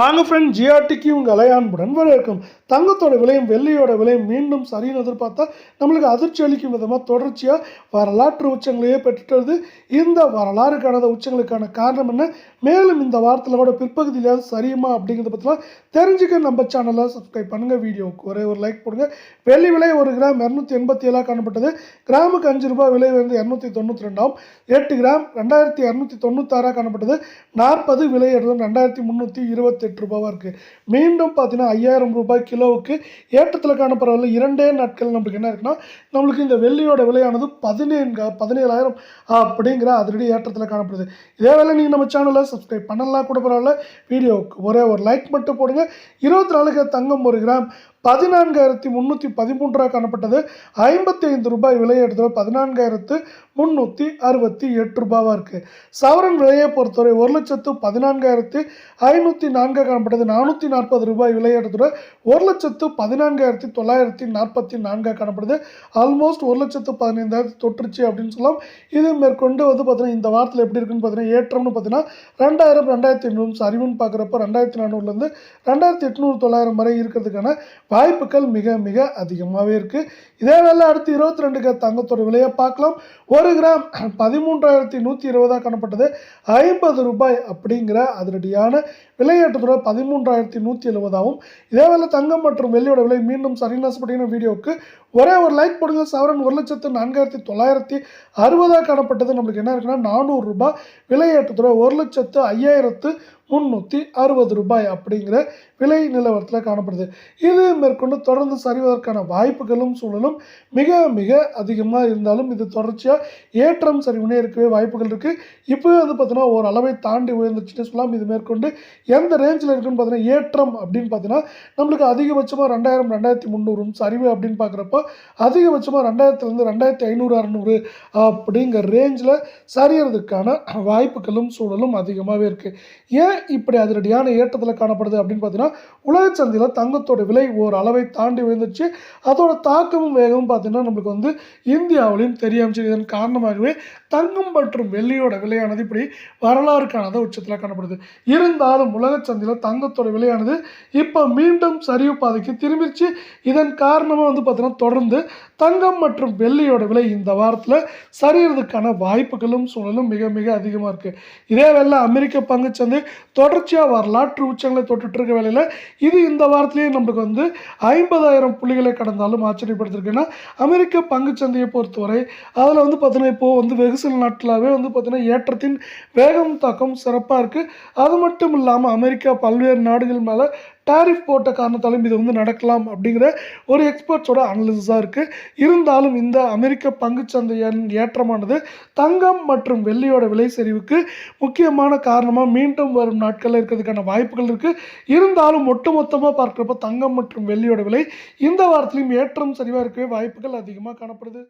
வாங்க ஃப்ரெண்ட் ஜிஆர்டிக்கு உங்கள் அலையான்புடன் வரவேற்கும். தங்கத்தோட விலையும் வெள்ளியோட விலையும் மீண்டும் சரின்னு எதிர்பார்த்தா நம்மளுக்கு அதிர்ச்சி அளிக்கும் விதமாக தொடர்ச்சியாக வரலாற்று உச்சங்களையே பெற்றுட்டது இந்த வரலாறு காணாத உச்சங்களுக்கான காரணம் என்ன? மேலும் இந்த வாரத்தில் கூட பிற்பகுதியிலாவது சரியுமா அப்படிங்கிறத பற்றிலாம் தெரிஞ்சுக்க நம்ம சேனலை சப்ஸ்கிரைப் பண்ணுங்கள் வீடியோவுக்கு ஒரே ஒரு லைக் போடுங்க. வெள்ளி விலை ஒரு கிராம் இரநூத்தி எண்பத்தி ஏழாக காணப்பட்டது. கிராமுக்கு அஞ்சு ரூபாய் விலை வந்து இரநூத்தி தொண்ணூற்றி ரெண்டாம். எட்டு கிராம் ரெண்டாயிரத்தி இரநூத்தி தொண்ணூத்தாறாக காணப்பட்டது. நாற்பது விலை எடுத்து ரெண்டாயிரத்தி முந்நூற்றி இருபத்தெட்டு ரூபாவாக இருக்குது மீண்டும் பார்த்தீங்கன்னா ஐயாயிரம் ரூபாய் கிலோவுக்கு ஏற்றத்தில் காணப்படவில்லை இரண்டே நாட்கள் நம்மளுக்கு என்ன இருக்குன்னா நம்மளுக்கு இந்த வெள்ளியோட விலையானது பதினேழு பதினேழாயிரம் அப்படிங்கிற அதிரடி ஏற்றத்தில் காணப்படுது. இதே வேலை நீங்கள் நம்ம சேனலை சப்ஸ்கிரைப் பண்ணலாம் கூட பரவாயில்ல. வீடியோவுக்கு ஒரே ஒரு லைக் மட்டும் போடுங்க. இருபத்தி நாலுக்கு தங்கம் ஒரு கிராம். பதினான்காயிரத்தி முந்நூற்றி பதிமூன்றாக காணப்பட்டது. ஐம்பத்தி ஐந்து ரூபாய் விலை எடுத்தது பதினான்காயிரத்து முந்நூற்றி அறுபத்தி எட்டு ரூபாவாக இருக்குது சவரன் விலையை பொறுத்தவரை ஒரு லட்சத்து பதினான்காயிரத்து ஐநூற்றி நான்காக காணப்பட்டது. நானூற்றி நாற்பது ரூபாய் விலை எடுத்தது ஒரு லட்சத்து பதினான்காயிரத்தி தொள்ளாயிரத்தி நாற்பத்தி நான்காக காணப்படுது. ஆல்மோஸ்ட் ஒரு லட்சத்து பதினைந்தாயிரத்தி தொற்றுச்சு அப்படின்னு சொல்லலாம். இது மேற்கொண்டு வந்து பார்த்தீங்கன்னா இந்த வாரத்தில் எப்படி இருக்குன்னு பார்த்தீங்கன்னா ஏற்றம்னு பார்த்தீங்கன்னா ரெண்டாயிரம் ரெண்டாயிரத்தி ஐநூறு சரிவுன்னு பார்க்குறப்ப ரெண்டாயிரத்தி நானூறுலேருந்து ரெண்டாயிரத்தி எட்நூறு தொள்ளாயிரம் வரை இருக்கிறதுக்கான வாய்ப்புகள் மிக மிக அதிகமாகவே இருக்குது இதே வேலை அடுத்து இருபத்தி ரெண்டுக்கு தங்கத்தோட விலையை பார்க்கலாம். ஒரு கிராம் பதிமூன்றாயிரத்தி நூற்றி இருபதாக காணப்பட்டது. ஐம்பது ரூபாய் அப்படிங்கிற அதிரடியான விலையேற்றத்தோட பதிமூன்றாயிரத்தி நூற்றி எழுபதாகவும் இதே வேலை தங்கம் மற்றும் வெள்ளியோட விலை மீண்டும் சரிநாசப்பட்டீங்க வீடியோவுக்கு ஒரே ஒரு லைக் போடுங்க. சவரன் ஒரு லட்சத்து நான்காயிரத்தி தொள்ளாயிரத்தி அறுபதாக காணப்பட்டது நம்மளுக்கு என்ன இருக்குன்னா நானூறு ரூபாய் விலையேற்றத்தோட ஒரு லட்சத்து ஐயாயிரத்து முந்நூற்றி அறுபது ரூபாய் அப்படிங்கிற விலை நிலவரத்தில் காணப்படுது. இது மேற்கொண்டு தொடர்ந்து சரிவதற்கான வாய்ப்புகளும் சூழலும் மிக மிக அதிகமாக இருந்தாலும் இது தொடர்ச்சியாக ஏற்றம் சரிவுனே இருக்கவே வாய்ப்புகள் இருக்குது இப்போவே வந்து பார்த்தீங்கன்னா ஒரு அளவை தாண்டி உயர்ந்துச்சுன்னு சொல்லலாம். இது மேற்கொண்டு எந்த ரேஞ்சில் இருக்குன்னு பார்த்தீங்கன்னா ஏற்றம் அப்படின்னு பார்த்தீங்கன்னா நம்மளுக்கு அதிகபட்சமாக ரெண்டாயிரம் ரெண்டாயிரத்தி முந்நூறும் சரிவு அப்படின்னு பார்க்குறப்போ அதிகபட்சமாக ரெண்டாயிரத்துலேருந்து ரெண்டாயிரத்தி ஐநூறு அறநூறு அப்படிங்கிற ரேஞ்சில் சரியறதுக்கான வாய்ப்புகளும் சூழலும் அதிகமாகவே இருக்குது ஏன் இப்படி அதிரடியான ஏற்றத்தில் காணப்படுது அப்படின்னு பார்த்தீங்கன்னா உலக சந்தையில் தங்கத்தோட விலை ஒரு அளவை தாண்டி விழுந்துச்சு அதோட தாக்கமும் வேகமும் பார்த்தீங்கன்னா நம்மளுக்கு வந்து இந்தியாவிலையும் தெரிய இதன் காரணமாகவே தங்கம் மற்றும் வெள்ளியோட விலையானது இப்படி வரலாறு காணாத உச்சத்தில் காணப்படுது. இருந்தாலும் உலக சந்தையில் தங்கத்தோட விலையானது இப்போ மீண்டும் சரிவு பாதைக்கு திரும்பிடுச்சு இதன் காரணமாக வந்து பார்த்தீங்கன்னா தொடர்ந்து தங்கம் மற்றும் வெள்ளியோட விலை இந்த வாரத்தில் சரியறதுக்கான வாய்ப்புகளும் சூழலும் மிக மிக அதிகமாக இருக்குது இதே வேலை அமெரிக்க பங்குச்சந்தை தொடர்ச்சியாக வரலாற்று உச்சங்களை தொட்டுட்டு இருக்க வேலையில் இது இந்த வாரத்திலேயே நம்மளுக்கு வந்து ஐம்பதாயிரம் புள்ளிகளை கடந்தாலும் ஆச்சரியப்படுத்திருக்குன்னா அமெரிக்க பங்குச்சந்தையை பொறுத்தவரை அதில் வந்து பார்த்தீங்கன்னா இப்போது வந்து வெகு சில நாட்களாகவே வந்து பார்த்திங்கன்னா ஏற்றத்தின் வேகம் தாக்கம் சிறப்பாக இருக்குது அது மட்டும் இல்லாமல் அமெரிக்கா பல்வேறு நாடுகள் மேலே டாரிஃப் போட்ட காரணத்தாலும் இது வந்து நடக்கலாம் அப்படிங்கிற ஒரு எக்ஸ்பர்ட்ஸோட அனலிசிஸாக இருக்குது இருந்தாலும் இந்த அமெரிக்க பங்குச்சந்தையின் ஏற்றமானது தங்கம் மற்றும் வெள்ளியோட விலை சரிவுக்கு முக்கியமான காரணமாக மீண்டும் வரும் நாட்களில் இருக்கிறதுக்கான வாய்ப்புகள் இருக்குது இருந்தாலும் ஒட்டுமொத்தமாக பார்க்குறப்ப தங்கம் மற்றும் வெள்ளியோட விலை இந்த வாரத்திலையும் ஏற்றம் சரிவாக இருக்கவே வாய்ப்புகள் அதிகமாக காணப்படுது.